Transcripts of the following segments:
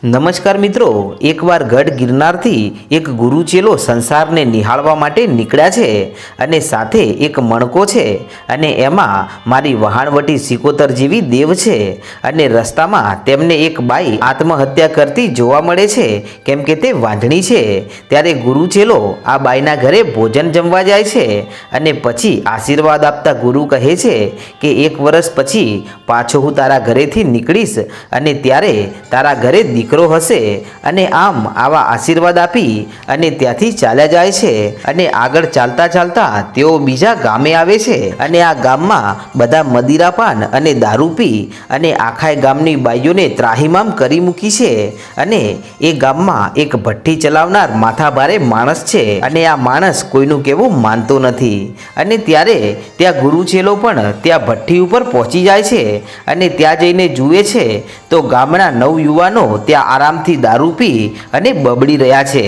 નમસ્કાર મિત્રો, એકવાર ગઢ ગિરનારથી એક ગુરુ ચેલો સંસારને નિહાળવા માટે નીકળ્યા છે અને સાથે એક મણકો છે અને એમાં મારી વહાણવટી સિકોતર જેવી દેવ છે અને રસ્તામાં તેમને એક બાઈ આત્મહત્યા કરતી જોવા મળે છે, કેમ કે તે વાંઢણી છે. ત્યારે ગુરુ ચેલો આ બાઈના ઘરે ભોજન જમવા જાય છે અને પછી આશીર્વાદ આપતા ગુરુ કહે છે કે એક વર્ષ પછી પાછો હું તારા ઘરેથી નીકળીશ અને ત્યારે તારા ઘરે દીકરો હશે અને આમ આવા આશીર્વાદ આપી અને ત્યાંથી ચાલ્યા જાય છે અને આગળ ચાલતા ચાલતા તેઓ બીજા ગામે આવે છે અને આ ગામમાં બધા મદિરાપાન અને દારૂ પી અને આખાય ગામની બાઈઓને ત્રાહિમામ કરી મૂકી છે અને એ ગામમાં એક ભઠ્ઠી ચલાવનાર માથાભારે માણસ છે અને આ માણસ કોઈનું કેવું માનતો નથી. અને ત્યારે ત્યાં ગુરુચેલો પણ ત્યાં ભઠ્ઠી ઉપર પહોંચી જાય છે અને ત્યાં જઈને જુએ છે તો ગામના નવ યુવાનો ત્યાં આરામથી દારૂ પી અને બબડી રહ્યા છે.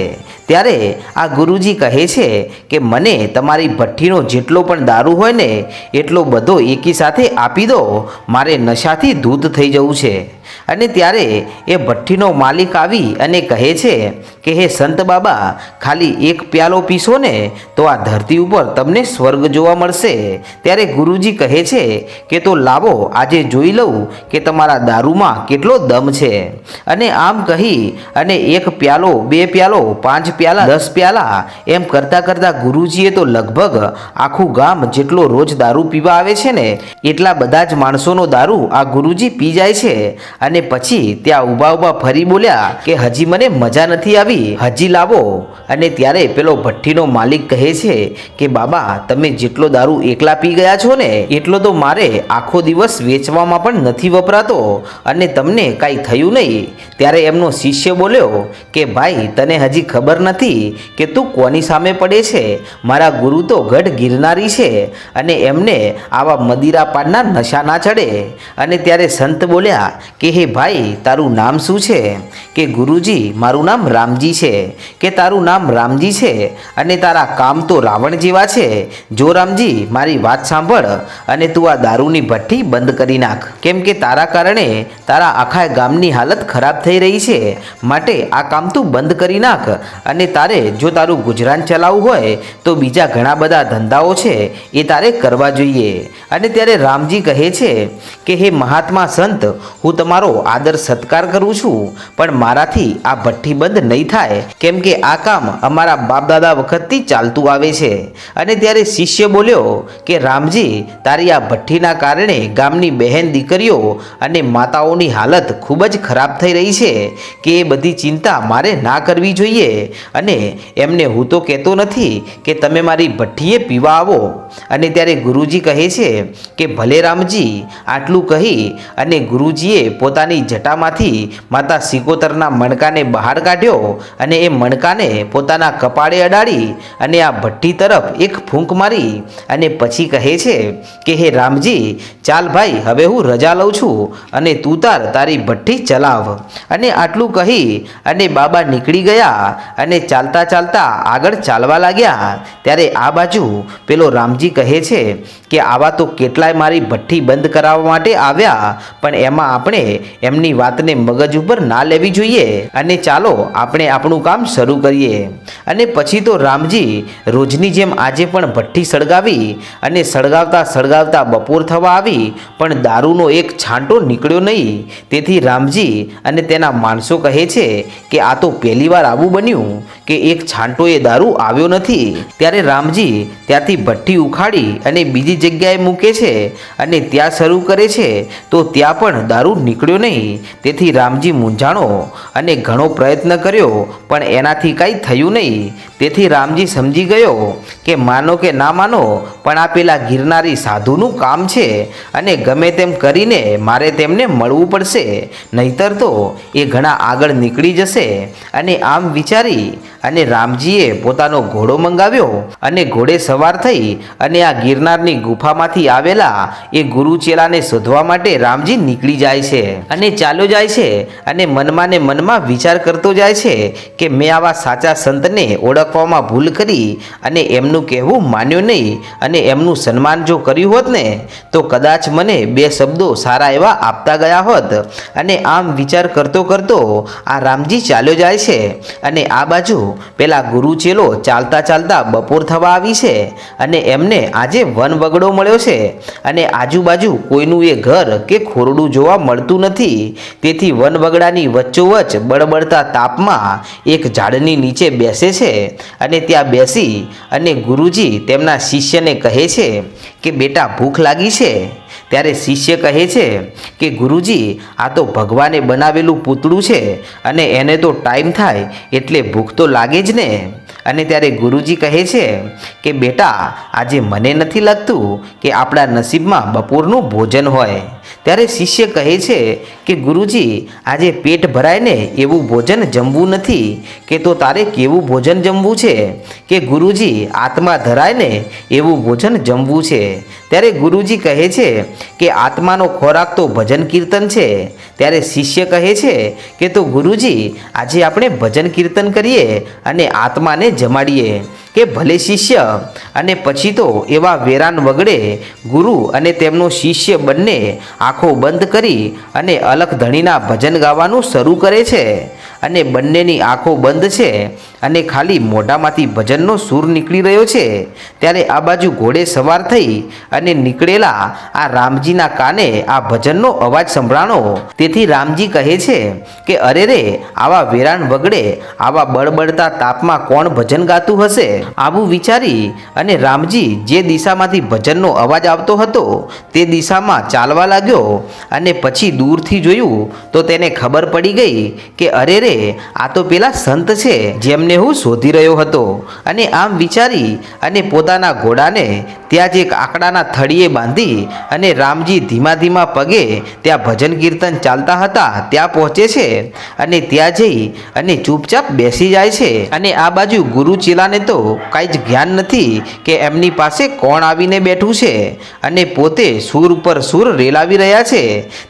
ત્યારે આ ગુરુજી કહે છે કે, મને તમારી ભઠ્ઠીનો જેટલો પણ દારૂ હોય ને, એટલો બધો એકી સાથે આપી દો. મારે નશાથી ધૂત થઈ જવું છે. અને ત્યારે એ ભઠ્ઠીનો માલિક આવી અને કહે છે કે, હે સંત બાબા, ખાલી એક પ્યાલો પીશો ને તો આ ધરતી ઉપર તમને સ્વર્ગ જોવા મળશે. ત્યારે ગુરુજી કહે છે કે, તો લાવો, આજે જોઈ લઉં કે તમારા દારૂમાં કેટલો દમ છે. અને આમ કહી અને એક પ્યાલો, બે પ્યાલો, પાંચ પ્યાલા, દસ પ્યાલા, એમ કરતાં કરતાં ગુરુજીએ તો લગભગ આખું ગામ જેટલો રોજ દારૂ પીવા આવે છે ને, એટલા બધા જ માણસોનો દારૂ આ ગુરુજી પી જાય છે. અને પછી ત્યાં ઊભા ઊભા ફરી બોલ્યા કે, હજી મને મજા નથી આવી. હજી લાવો. અને ત્યારે પેલો ભઠ્ઠીનો માલિક કહે છે કે, બાબા, તમે જેટલો દારૂ એકલા પી ગયા છો ને, એટલો તો મારે આખો દિવસ વેચવામાં પણ નથી વપરાતો. અને તમને કાંઈ થયું નહીં. ત્યારે એમનો શિષ્ય બોલ્યો કે, ભાઈ, તને હજી ખબર નથી કે તું કોની સામે પડે છે? મારા ગુરુ તો ગઢ ગિરનારી છે અને એમને આવા મદિરા પાડના નશા ના ચડે. અને ત્યારે સંત બોલ્યા કે, હે ભાઈ, તારું નામ શું છે? કે ગુરુજી, મારું નામ રામજી છે. કે તારું નામ રામજી છે? અને તારા કામ તો રાવણ જેવા છે. જો રામજી, મારી વાત સાંભળ અને તું આ દારૂની ભઠ્ઠી બંધ કરી નાખ. કેમ કે તારા કારણે તારા આખા ગામની હાલત ખરાબ થઈ રહી છે. માટે આ કામ તું બંધ કરી નાખ. અને તારે જો તારું ગુજરાન ચલાવવું હોય, તો બીજા ઘણા બધા ધંધાઓ છે, એ તારે કરવા જોઈએ. અને ત્યારે રામજી કહે છે કે, હે મહાત્મા સંત, હું તમારો આદર સત્કાર કરું છું, પણ મારાથી આ ભઠ્ઠી બંધ નહીં થાય. કેમ કે આ કામ અમારા બાપ દાદા વખતથી ચાલતું આવે છે. અને ત્યારે શિષ્ય બોલ્યો કે, રામજી, તારી આ ભઠ્ઠીના કારણે ગામની બહેન દીકરીઓ અને માતાઓની હાલત ખૂબ જ ખરાબ થઈ રહી છે, કે એ બધી ચિંતા મારે ના કરવી જોઈએ. અને એમને હું તો કહેતો નથી કે, તમે મારી ભઠ્ઠીએ પીવા આવો. અને ત્યારે ગુરુજી કહે છે કે, ભલે રામજી, આટલું કહી અને ગુરુજીએ પોતાની જટામાંથી માતા સિકોતરના મણકાને બહાર કાઢ્યો અને એ મણકાને પોતાના કપાળે અડાડી અને આ ભઠ્ઠી તરફ એક ફૂંક મારી અને પછી કહે છે કે, હે રામજી, ચાલ ભાઈ, હવે હું રજા લઉં છું અને તું તાર તારી ભઠ્ઠી ચલાવ. અને આટલું કહી અને બાબા નીકળી ગયા અને ચાલતા ચાલતા આગળ ચાલવા લાગ્યા. ત્યારે આ બાજુ પેલો રામજી કહે છે કે, આવા તો કેટલાય મારી ભઠ્ઠી બંધ કરાવવા માટે આવ્યા, પણ એમાં આપણે એમની વાતને મગજ ઉપર ના લેવી જોઈએ. અને ચાલો આપણે આપણું કામ શરૂ કરીએ. અને પછી તો રામજી રોજની જેમ આજે પણ ભઠ્ઠી સળગાવી અને સળગાવતા સળગાવતા બપોર થવા આવી, પણ દારૂનો એક છાંટો નીકળ્યો નહીં. તેથી રામજી અને તેના માણસો કહે છે કે આ તો પહેલીવાર આવું બન્યું કે એક છાંટો એ દારૂ આવ્યો નથી. ત્યારે રામજી ત્યાંથી ભઠ્ઠી ઉખાડી અને બીજી જગ્યાએ મૂકે છે અને ત્યાં શરૂ કરે છે. તો ત્યાં પણ દારૂ નીકળ્યો નહીં. તેથી રામજી મૂંઝાણો અને ઘણો પ્રયત્ન કર્યો પણ એનાથી કાંઈ થયું નહીં. તેથી રામજી સમજી ગયો કે માનો કે ના માનો, પણ આ પેલા ગિરનારી સાધુનું કામ છે અને ગમે તેમ કરીને મારે તેમને મળવું પડશે. નહીતર તો એ ઘણા આગળ નીકળી જશે. અને આમ વિચારી અને રામજીએ પોતાનો ઘોડો મંગાવ્યો અને ઘોડે સવાર થઈ અને આ ગિરનારની ગુફામાંથી આવેલા એ ગુરુ ચેલાને શોધવા માટે રામજી નીકળી જાય છે. અને ચાલ્યો જાય છે અને મનમાં ને મનમાં વિચાર કરતો જાય છે કે મેં આવા સાચા સંતને ઓળખવા આપવામાં ભૂલ કરી અને એમનું કહેવું માન્યું નહીં અને એમનું સન્માન જો કર્યું હોત ને, તો કદાચ મને બે શબ્દો સારા એવા આપતા ગયા હોત. અને આમ વિચાર કરતો કરતો આ રામજી ચાલ્યો જાય છે અને આ બાજુ પેલા ગુરુ ચેલો ચાલતા ચાલતા બપોર થવા આવી છે અને એમને આજે વન વગડો મળ્યો છે અને આજુબાજુ કોઈનું એ ઘર કે ખોરડું જોવા મળતું નથી. તેથી વન વગડાની વચ્ચોવચ્ચ બળબડતા તાપમાં એક ઝાડની નીચે બેસે છે અને ત્યાં બેસી અને ગુરુજી તેમના શિષ્યને કહે છે કે, બેટા, ભૂખ લાગી છે? ત્યારે શિષ્ય કહે છે કે, ગુરુજી, આ તો ભગવાને બનાવેલું પૂતળું છે અને એને તો ટાઈમ થાય એટલે ભૂખ તો લાગે જ ને. અને ત્યારે ગુરુજી કહે છે કે, બેટા, આજે મને નથી લાગતું કે આપણા નસીબમાં બપોરનું ભોજન હોય. ત્યારે શિષ્ય કહે છે કે, ગુરુજી, આજે પેટ ભરાય ને એવું ભોજન જમવું નથી કે તો તારે કેવું ભોજન જમવું છે? કે ગુરુજી, આત્મા ધરાય ને એવું ભોજન જમવું છે? ત્યારે ગુરુજી કહે છે કે, આત્માનો ખોરાક તો ભજન કીર્તન છે. ત્યારે શિષ્ય કહે છે કે, તો ગુરુજી, આજે આપણે ભજન કીર્તન કરીએ અને આત્માને જમાડીએ. કે ભલે શિષ્ય અને પછી તો એવા વેરાન વગડે ગુરુ અને તેમનો શિષ્ય બંને આંખો બંધ કરી અને અલખ ધણીના ભજન ગાવાનું શરૂ કરે છે. અને બંનેની આંખો બંધ છે અને ખાલી મોઢામાંથી ભજનનો સૂર નીકળી રહ્યો છે, ત્યારે આ બાજુ ઘોડે સવાર થઈ અને નીકળેલા આ રામજીના કાને આ ભજનનો અવાજ સંભળાણો. તેથી રામજી કહે છે કે, અરે રે, આવા વેરાન વગડે, આવા બળબડતા તાપમાં કોણ ભજન ગાતું હશે? આવું વિચારી અને રામજી જે દિશામાંથી ભજનનો અવાજ આવતો હતો, તે દિશામાં ચાલવા લાગ્યો અને પછી દૂરથી જોયું તો તેને ખબર પડી ગઈ કે, અરે રે, આ તો પેલા સંત છે, જેમને હું શોધી રહ્યો હતો અને આમ વિચારી અને પોતાના ઘોડાને ત્યાં જ એક આંકડાના થળીએ બાંધી અને રામજી ધીમા ધીમા પગે ત્યાં ભજન કીર્તન ચાલતા હતા, ત્યાં પહોંચે છે અને ત્યાં જઈ અને ચૂપચાપ બેસી જાય છે. અને આ બાજુ ગુરુ ચેલાને તો કાંઈ જ જ્ઞાન નથી કે એમની પાસે કોણ આવીને બેઠું છે અને પોતે સૂર ઉપર સૂર રેલાવી રહ્યા છે.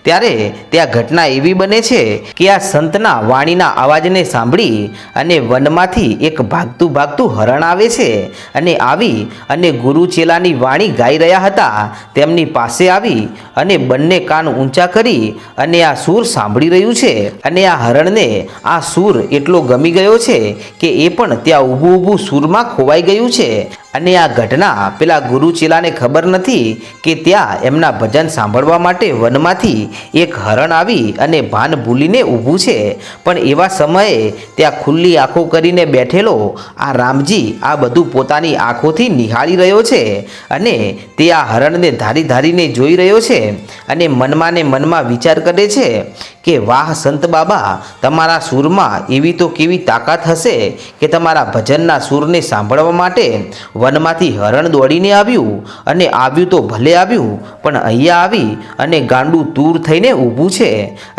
ત્યારે ત્યાં ઘટના એવી બને છે કે આ સંતના વાણીના અવાજને સાંભળી અને વનમાંથી એક ભાગતું ભાગતું હરણ આવે છે અને આવી અને ગુરુ ચેલાની વાણી ગાઈ રહ્યા હતા, તેમની પાસે આવી અને બંને કાન ઊંચા કરી અને આ સૂર સાંભળી રહ્યું છે અને આ હરણને, આ સૂર એટલો ગમી ગયો છે કે એ પણ ત્યાં ઊભું ઊભું સૂરમાં ખોવાઈ ગયું છે. અને આ ઘટના પેલા ગુરુચીલાને ખબર નથી કે ત્યાં એમના ભજન સાંભળવા માટે વનમાંથી એક હરણ આવી અને ભાન ભૂલીને ઊભું છે. પણ એવા સમયે ત્યાં ખુલ્લી આંખો કરીને બેઠેલો આ રામજી આ બધું પોતાની આંખોથી નિહાળી રહ્યો છે અને તે આ હરણને ધારી ધારીને જોઈ રહ્યો છે અને મનમાં ને મનમાં વિચાર કરે છે કે વાહ સંત બાબા, તમારા સૂરમાં એવી તો કેવી તાકાત હશે કે તમારા ભજનના સૂરને સાંભળવા માટે વનમાંથી હરણ દોડીને આવ્યું અને આવ્યું તો ભલે આવ્યું, પણ અહીંયા આવી અને ગાંડું દૂર થઈને ઊભું છે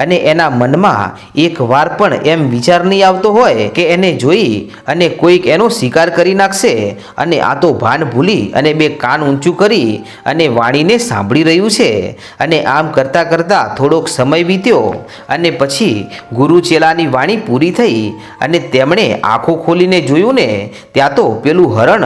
અને એના મનમાં એક વાર પણ એમ વિચાર નહીં આવતો હોય કે એને જોઈ અને કોઈક એનો શિકાર કરી નાખશે અને આ તો ભાન ભૂલી અને બે કાન ઊંચું કરી અને વાણીને સાંભળી રહ્યું છે. અને આમ કરતાં કરતાં થોડોક સમય વીત્યો અને પછી ગુરુ ચેલાની વાણી પૂરી થઈ અને તેમણે આંખો ખોલીને જોયું ને, ત્યાં તો પેલું હરણ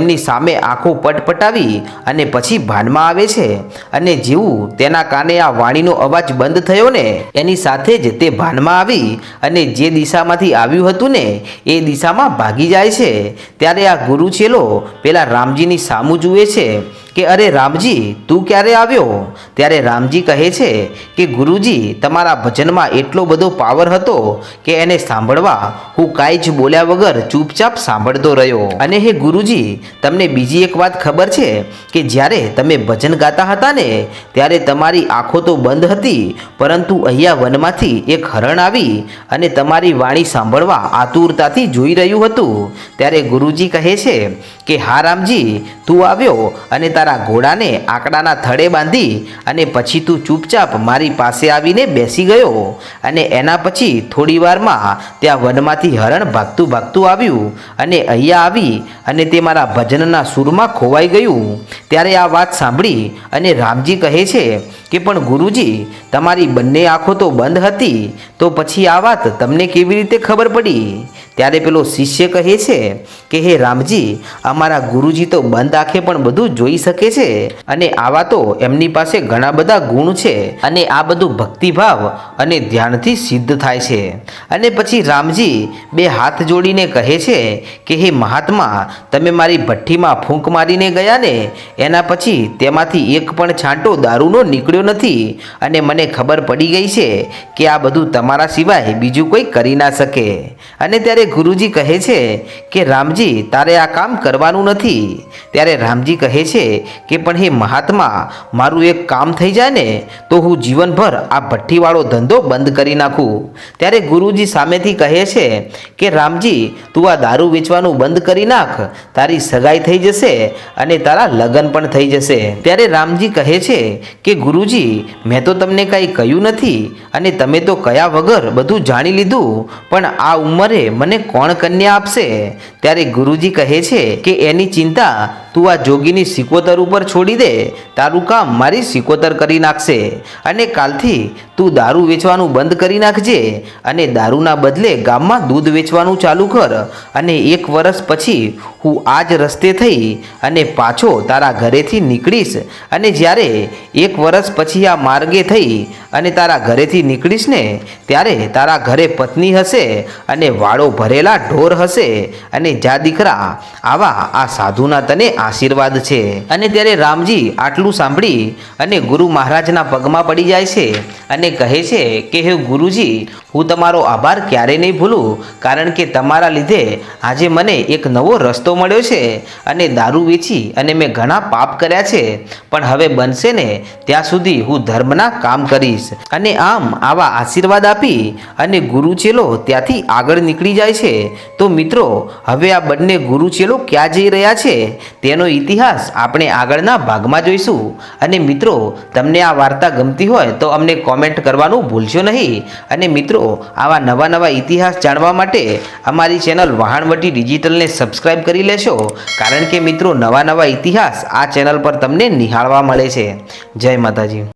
તેમની સામે આંખો પટપટાવી અને પછી ભાનમાં આવે છે. અને જેવું તેના કાને આ વાણીનો અવાજ બંધ થયો ને? એની સાથે જ તે ભાનમાં આવી અને જે દિશામાંથી આવ્યું હતું ને, એ દિશામાં ભાગી જાય છે. ત્યારે આ ગુરુ ચેલો પેલા રામજીની સામું જુએ છે. કે અરે રામજી, તું ક્યારે આવ્યો? ત્યારે રામજી કહે છે કે ગુરુજી, તમારા ભજનમાં એટલો બધો પાવર હતો કે એને સાંભળવા હું કાંઈ જ બોલ્યા વગર ચૂપચાપ સાંભળતો રહ્યો. અને હે ગુરુજી, તમને બીજી એક વાત ખબર છે કે જ્યારે તમે ભજન ગાતા હતા ને, ત્યારે તમારી આંખો તો બંધ હતી, પરંતુ અહીંયા વનમાંથી એક હરણ આવી અને તમારી વાણી સાંભળવા આતુરતાથી જોઈ રહ્યું હતું. ત્યારે ગુરુજી કહે છે કે, હા, રામજી, તું આવ્યો અને તારા ઘોડાને આંકડાના થડે બાંધી અને પછી તું ચૂપચાપ મારી પાસે આવીને બેસી ગયો અને એના પછી થોડી વારમાં ત્યાં વનમાંથી હરણ ભાગતું ભાગતું આવ્યું અને અહીંયા આવી અને તે મારા ભજનના સૂરમાં ખોવાઈ ગયું. ત્યારે આ વાત સાંભળી અને રામજી કહે છે કે, પણ ગુરુજી, તમારી બંને આંખો તો બંધ હતી, તો પછી આ વાત તમને કેવી રીતે ખબર પડી? ત્યારે પેલો શિષ્ય કહે છે કે, હે રામજી, અમારા ગુરુજી તો બંધ આંખે પણ બધું જોઈ શકે છે અને આવા તો એમની પાસે ઘણા બધા ગુણ છે અને આ બધું ભક્તિભાવ અને ધ્યાનથી સિદ્ધ થાય છે. અને પછી રામજી બે હાથ જોડીને કહે છે કે, હે મહાત્મા, તમે મારી ભઠ્ઠીમાં ફૂંક મારીને ગયા ને, એના પછી તેમાંથી એક પણ છાંટો દારૂનો નીકળ્યો નથી અને મને ખબર પડી ગઈ છે કે આ બધું તમારા સિવાય બીજું કોઈ કરી ના શકે. અને ત્યારે ગુરુજી કહે છે કે, રામજી, તારે આ કામ કરવાનું નથી. ત્યારે રામજી કહે છે કે, પણ હે મહાત્મા, મારું એક કામ થઈ જાય ને, તો હું જીવનભર આ ભઠ્ઠીવાળો ધંધો બંધ કરી નાખું. ત્યારે ગુરુજી સામેથી કહે છે કે, રામજી, તું આ દારૂ વેચવાનું બંધ કરી નાખ, તારી સગાઈ થઈ જશે અને તારા લગ્ન પણ થઈ જશે. ત્યારે રામજી કહે છે કે, ગુરુજી, મેં તો તમને કાંઈ કહ્યું નથી અને તમે તો કયા વગર બધું જાણી લીધું, પણ આ ઉંમરે મને કોણ કન્યા આપશે? ત્યારે ગુરુજી કહે છે કે એની ચિંતા તું આ જોગીની સિકોતર ઉપર છોડી દે, તારું કામ મારી સિકોતર કરી નાખશે. અને કાલથી તું દારૂ વેચવાનું બંધ કરી નાખજે અને દારૂના બદલે ગામમાં દૂધ વેચવાનું ચાલુ કર. અને એક વર્ષ પછી હું આ જ રસ્તે થઈ અને પાછો તારા ઘરેથી નીકળીશ. અને જ્યારે એક વર્ષ પછી આ માર્ગે થઈ અને તારા ઘરેથી નીકળીશ ને, ત્યારે તારા ઘરે પત્ની હશે અને વાળો ભરેલા ઢોર હશે. અને જા દીકરા આવા આ સાધુના તને આશીર્વાદ છે. અને ત્યારે રામજી આટલું સાંભળી અને ગુરુ મહારાજના પગમાં પડી જાય છે અને કહે છે કે, હે ગુરુજી હું તમારો આભાર ક્યારેય નહીં ભૂલું, કારણ કે તમારા લીધે આજે મને એક નવો રસ્તો મળ્યો છે અને દારૂ વેચી અને મેં ઘણા પાપ કર્યા છે. પણ હવે બનશે ને ત્યાં સુધી હું ધર્મના કામ કરીશ અને આમ આવા આશીર્વાદ આપી અને ગુરુ ચેલો ત્યાંથી આગળ નીકળી જાય છે. તો મિત્રો, હવે આ બંને ગુરુ ચેલો ક્યાં જઈ રહ્યા છે? તેનો ઇતિહાસ આપણે આગળના ભાગમાં જોઈશું. અને મિત્રો, તમને આ વાર્તા ગમતી હોય તો અમને કોમેન્ટ કરવાનું ભૂલશો નહીં. અને મિત્રો, આવા નવા નવા ઇતિહાસ જાણવા માટે અમારી ચેનલ વહાણવટી ડિજિટલને સબસ્ક્રાઇબ કરી લેશો. કારણ કે મિત્રો, નવા નવા ઇતિહાસ આ ચેનલ પર તમને નિહાળવા મળે છે. જય માતાજી.